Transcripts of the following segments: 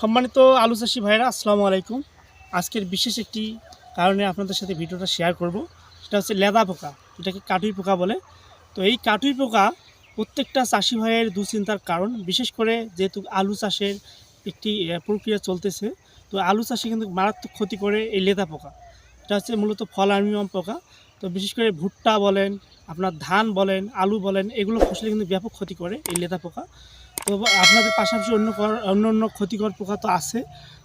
সম্মানিত আলু চাষি ভাইরা আসসালামু আলাইকুম। আজকের বিশেষ একটি কারণে আপনাদের সাথে ভিডিওটা শেয়ার করব। সেটা হচ্ছে লেদা পোকা, এটাকে কাটুই পোকা বলে। তো এই কাটুই পোকা প্রত্যেকটা চাষি ভাইয়ের দুশ্চিন্তার কারণ, বিশেষ করে যেহেতু আলু চাষের একটি প্রক্রিয়া চলতেছে, তো আলু চাষে কিন্তু মারাত্মক ক্ষতি করে এই লেদা পোকা। এটা হচ্ছে মূলত ফল আর্মিয়ম পোকা। তো বিশেষ করে ভুট্টা বলেন, আপনার ধান বলেন, আলু বলেন, এগুলো ফসলে কিন্তু ব্যাপক ক্ষতি করে এই লেদা পোকা। আপনাদের পাশাপাশি অন্য অন্য অন্য ক্ষতিকর পোকা তো আছে।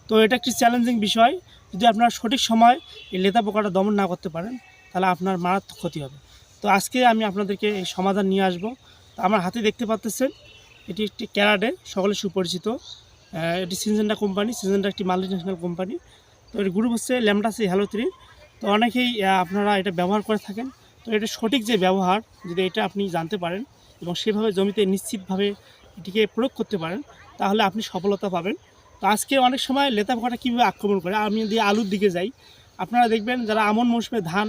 তো এটা একটি চ্যালেঞ্জিং বিষয়। যদি আপনারা সঠিক সময় এই লেদা পোকাটা দমন না করতে পারেন, তাহলে আপনার মারাত্মক ক্ষতি হবে। তো আজকে আমি আপনাদেরকে এই সমাধান নিয়ে আসব। তো আমার হাতে দেখতে পাচ্ছেন এটি একটি ক্যারাডে, সকলে সুপরিচিত। এটি সিনজেন্ডা কোম্পানি, সিনজেন্ডা একটি মাল্টিন্যাশনাল কোম্পানি। তো এর গ্রুপ হচ্ছে ল্যামডাসি হ্যালো থ্রি তো অনেকেই আপনারা এটা ব্যবহার করে থাকেন। তো এটা সঠিক যে ব্যবহার, যদি এটা আপনি জানতে পারেন এবং সেভাবে জমিতে নিশ্চিতভাবে এটিকে প্রয়োগ করতে পারেন, তাহলে আপনি সফলতা পাবেন। তো আজকে অনেক সময় লেতা পোকাটা কীভাবে আক্রমণ করে, আমি যদি আলুর দিকে যাই, আপনারা দেখবেন যারা আমন মৌসুমে ধান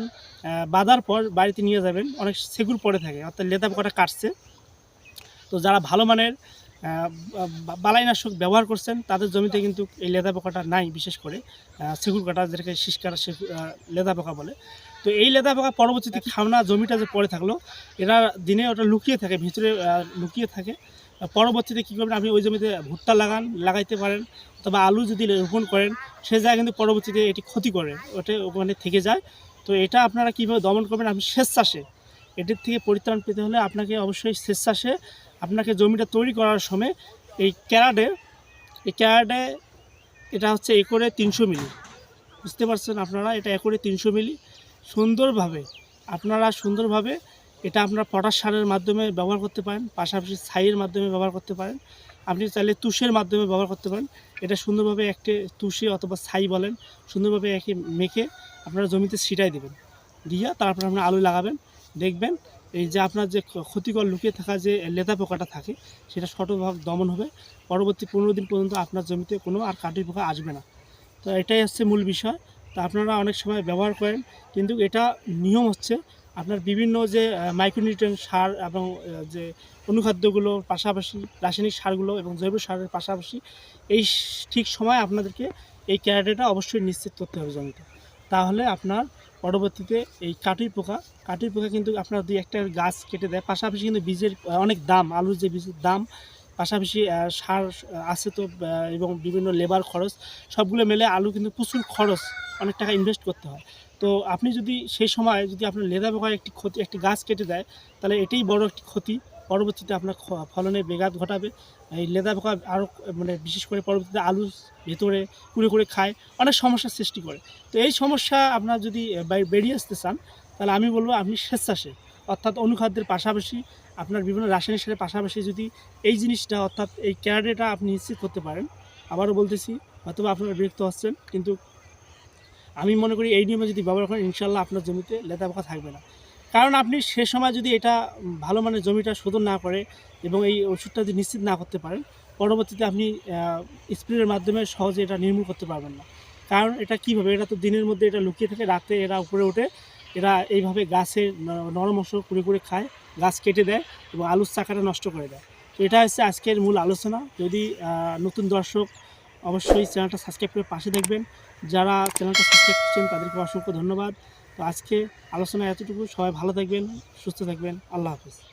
বাঁধার পর বাড়িতে নিয়ে যাবেন, অনেক সেগুর পড়ে থাকে, অর্থাৎ লেতা পোকাটা কাটছে। তো যারা ভালো মানের বালাইনাশক ব্যবহার করছেন, তাদের জমিতে কিন্তু এই লেদা পোকাটা নাই, বিশেষ করে সেগুর কাটা, যেটাকে শিসকাটা লেদা পোকা বলে। তো এই লেদা পোকা পরবর্তীতে খাওনা জমিটা যে পড়ে থাকল, এরা দিনে ওটা লুকিয়ে থাকে, ভিতরে লুকিয়ে থাকে। পরবর্তীতে কী করবেন? আপনি ওই জমিতে ভুট্টা লাগান, লাগাইতে পারেন অথবা আলু যদি রোপণ করেন, সে জায়গায় কিন্তু পরবর্তীতে এটি ক্ষতি করে, ওটা ওখানে থেকে যায়। তো এটা আপনারা কীভাবে দমন করবেন? আপনি চাষে এটির থেকে পরিত্রাণ পেতে হলে আপনাকে অবশ্যই চাষে আপনাকে জমিটা তৈরি করার সময় এই ক্যারাডে এই ক্যারাডে এটা হচ্ছে একরে তিনশো মিলি। বুঝতে পারছেন আপনারা? এটা একরে তিনশো মিলি। সুন্দরভাবে, আপনারা সুন্দরভাবে এটা আপনারা পটাশ সারের মাধ্যমে ব্যবহার করতে পারেন, পাশাপাশি ছাইয়ের মাধ্যমে ব্যবহার করতে পারেন। আপনি চাইলে তুষের মাধ্যমে ব্যবহার করতে পারেন। এটা সুন্দরভাবে একটি তুষে অথবা ছাই বলেন, সুন্দরভাবে একে মেখে আপনারা জমিতে ছিটাই দেবেন। দিয়ে তারপর আপনার আলু লাগাবেন। দেখবেন এই যে আপনার যে ক্ষতিকর লুকিয়ে থাকা যে লেদা পোকাটা থাকে, সেটা শতভাগ দমন হবে। পরবর্তী পনেরো দিন পর্যন্ত আপনার জমিতে কোনো আর কাঠি পোকা আসবে না। তো এটাই হচ্ছে মূল বিষয়। তো আপনারা অনেক সময় ব্যবহার করেন, কিন্তু এটা নিয়ম হচ্ছে আপনার বিভিন্ন যে মাইক্রোনিউট্রিয়েন্ট সার এবং যে অনুখাদ্যগুলো, পাশাপাশি রাসায়নিক সারগুলো এবং জৈব সারের পাশাপাশি, এই ঠিক সময় আপনাদেরকে এই ক্যারাটেটা অবশ্যই নিশ্চিত করতে হবে জমিতে। তাহলে আপনার পরবর্তীতে এই কাটুই পোকা কাটুই পোকা কিন্তু আপনার দুই একটা গাছ কেটে দেয়, পাশাপাশি কিন্তু বীজের অনেক দাম, আলুর যে বীজের দাম পাশাপাশি সার আছে তো এবং বিভিন্ন লেবার খরচ, সবগুলো মেলে আলু কিন্তু প্রচুর খরচ, অনেক টাকা ইনভেস্ট করতে হয়। তো আপনি যদি সেই সময় যদি আপনার লেদা পোকার একটি ক্ষতি, একটি গাছ কেটে দেয়, তাহলে এটাই বড় একটি ক্ষতি। পরবর্তীতে আপনার ফলনে বেঘাত ঘটাবে। এই লেদা পোকা আরও মানে বিশেষ করে পরবর্তীতে আলুর ভেতরে কুড়ে করে খায়, অনেক সমস্যার সৃষ্টি করে। তো এই সমস্যা আপনার যদি বেরিয়ে আসতে চান তাহলে আমি বলব আপনি স্বেচ্ছাসে অর্থাৎ অনুখাদ্যের পাশাপাশি আপনার বিভিন্ন রাসায়নিক সারের পাশাপাশি যদি এই জিনিসটা, অর্থাৎ এই ক্যারাটেটা আপনি নিশ্চিত করতে পারেন। আবারও বলতেছি হয়তো আপনারা বিরক্ত হচ্ছেন, কিন্তু আমি মনে করি এই নিয়মে যদি ব্যবহার করেন ইনশাল্লাহ আপনার জমিতে লেতা পোকা থাকবে না। কারণ আপনি সে সময় যদি এটা ভালো মানের জমিটা শোধন না করে এবং এই ওষুধটা যদি নিশ্চিত না করতে পারেন, পরবর্তীতে আপনি স্প্রের মাধ্যমে সহজে এটা নির্মূল করতে পারবেন না। কারণ এটা কীভাবে? এটা তো দিনের মধ্যে এটা লুকিয়ে থাকে, রাতে এরা উপরে ওঠে। এরা এইভাবে গাছের নরম অংশ কুড়ে কুড়ে খায়, গাছ কেটে দেয় এবং আলুর চাকাটা নষ্ট করে দেয়। তো এটা হচ্ছে আজকের মূল আলোচনা। যদি নতুন দর্শক অবশ্যই চ্যানেলটা সাবস্ক্রাইব করে পাশে দেখবেন। যারা চ্যানেলটা সাবস্ক্রাইব করছেন, তাদেরকে অসংখ্য ধন্যবাদ। তো আজকে আলোচনা এতটুকু। সবাই ভালো থাকবেন, সুস্থ থাকবেন। আল্লাহ হাফিজ।